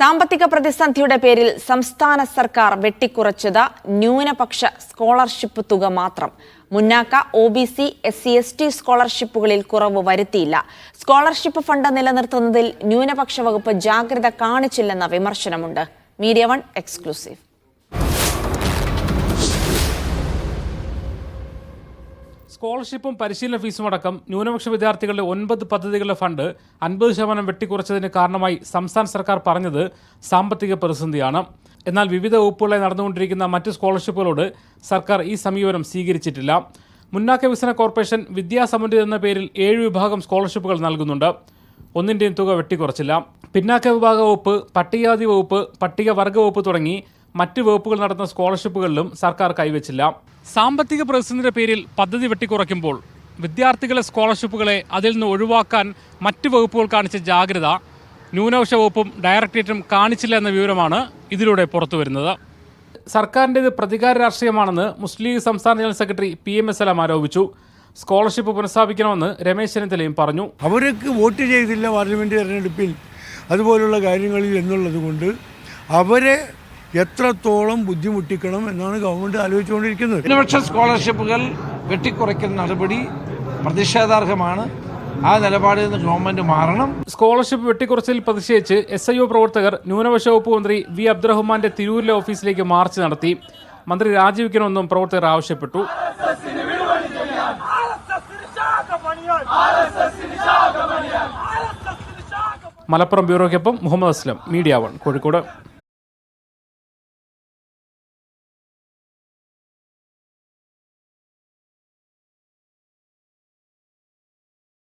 സാമ്പത്തിക പ്രതിസന്ധിയുടെ പേരിൽ സംസ്ഥാന സർക്കാർ വെട്ടിക്കുറച്ചത് ന്യൂനപക്ഷ സ്കോളർഷിപ്പ് തുക മാത്രം. മുന്നാക്ക O B C S C S T സ്കോളർഷിപ്പുകളിൽ കുറവ് വരുത്തിയില്ല. സ്കോളർഷിപ്പ് ഫണ്ട് നിലനിർത്തുന്നതിൽ ന്യൂനപക്ഷ വകുപ്പ് ജാഗ്രത കാണിച്ചില്ലെന്ന വിമർശനമുണ്ട്. Media one exclusive. സ്കോളർഷിപ്പും പരിശീലന ഫീസും അടക്കം ന്യൂനപക്ഷ വിദ്യാർത്ഥികളുടെ ഒൻപത് പദ്ധതികളുടെ ഫണ്ട് അൻപത് ശതമാനം വെട്ടിക്കുറച്ചതിന് കാരണമായി സംസ്ഥാന സർക്കാർ പറഞ്ഞത് സാമ്പത്തിക പ്രതിസന്ധിയാണ്. എന്നാൽ വിവിധ വകുപ്പുകളായി നടന്നുകൊണ്ടിരിക്കുന്ന മറ്റ് സ്കോളർഷിപ്പുകളോട് സർക്കാർ ഈ സമീപനം സ്വീകരിച്ചിട്ടില്ല. മുന്നാക്ക വികസന കോർപ്പറേഷൻ വിദ്യാസമൃദ്ധി എന്ന പേരിൽ ഏഴ് വിഭാഗം സ്കോളർഷിപ്പുകൾ നൽകുന്നുണ്ട്. ഒന്നിന്റെയും തുക വെട്ടിക്കുറച്ചില്ല. പിന്നാക്ക വിഭാഗ വകുപ്പ് പട്ടികജാതി വകുപ്പ് പട്ടികവർഗ വകുപ്പ് തുടങ്ങി മറ്റ് വകുപ്പുകൾ നടത്തുന്ന സ്കോളർഷിപ്പുകളിലും സർക്കാർ കൈവച്ചില്ല. സാമ്പത്തിക പ്രതിസന്ധിയുടെ പേരിൽ പദ്ധതി വെട്ടിക്കുറയ്ക്കുമ്പോൾ വിദ്യാർത്ഥികളെ സ്കോളർഷിപ്പുകളെ അതിൽ നിന്ന് ഒഴിവാക്കാൻ മറ്റ് വകുപ്പുകൾ കാണിച്ച ജാഗ്രത ന്യൂനപക്ഷ വകുപ്പും ഡയറക്ടറേറ്റും കാണിച്ചില്ല എന്ന വിവരമാണ് ഇതിലൂടെ പുറത്തു വരുന്നത് സർക്കാരിന്റെ ഇത് പ്രതികാര രാഷ്ട്രീയമാണെന്ന് മുസ്ലിം ലീഗ് സംസ്ഥാന general secretary P M S എല്ലാം ആരോപിച്ചു. സ്കോളർഷിപ്പ് പുനഃസ്ഥാപിക്കണമെന്ന് രമേശ് ചെന്നിത്തലയും പറഞ്ഞു. അവർക്ക് വോട്ട് ചെയ്തില്ല പാർലമെന്റ് തെരഞ്ഞെടുപ്പിൽ. അതുപോലുള്ള കാര്യങ്ങളിൽ എന്നുള്ളത് കൊണ്ട് അവരെ എത്രത്തോളം ബുദ്ധിമുട്ടിക്കണം എന്നാണ് ഗവൺമെന്റ് ആലോചിച്ചുകൊണ്ടിരിക്കുന്നത്. ന്യൂനപക്ഷ സ്കോളർഷിപ്പുകൾ വെട്ടിക്കുറയ്ക്കുന്ന നടപടി പ്രതിഷേധാർഹമാണ്. ആ നിലപാടിൽ നിന്ന് ഗവൺമെന്റ് മാറണം. സ്കോളർഷിപ്പ് വെട്ടിക്കുറച്ചിൽ പ്രതിഷേധിച്ച് എസ് ഐ ഒ പ്രവർത്തകർ ന്യൂനപക്ഷ വകുപ്പ് മന്ത്രി വി അബ്ദുറഹ്മാന്റെ തിരൂരിലെ ഓഫീസിലേക്ക് മാർച്ച് നടത്തി. മന്ത്രി രാജിവെക്കണമെന്നും പ്രവർത്തകർ ആവശ്യപ്പെട്ടു. മലപ്പുറം ബ്യൂറോയ്ക്കൊപ്പം മുഹമ്മദ് അസ്ലം മീഡിയ വൺ കോഴിക്കോട്.